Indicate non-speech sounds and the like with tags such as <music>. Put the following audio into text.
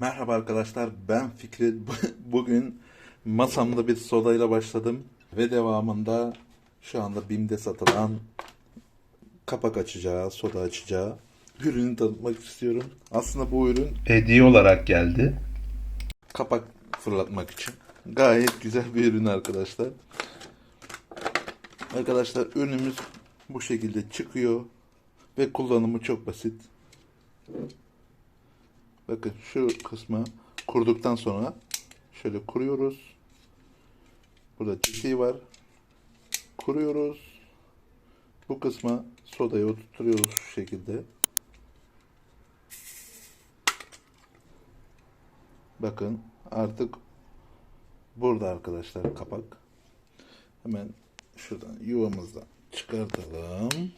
Merhaba arkadaşlar ben Fikri. <laughs> Bugün masamda bir sodayla başladım ve devamında şu anda BİM'de satılan kapak açacağı, soda açacağı ürünü tanıtmak istiyorum. Aslında bu ürün hediye olarak geldi. kapak fırlatmak için. Gayet güzel bir ürün arkadaşlar. Arkadaşlar ürünümüz bu şekilde çıkıyor ve kullanımı çok basit. Bakın şu kısmı kurduktan sonra şöyle kuruyoruz. Burada çiçeği var. Kuruyoruz. Bu kısma sodayı oturtuyoruz şu şekilde. Bakın artık burada arkadaşlar kapak. Hemen şuradan yuvamızdan çıkartalım.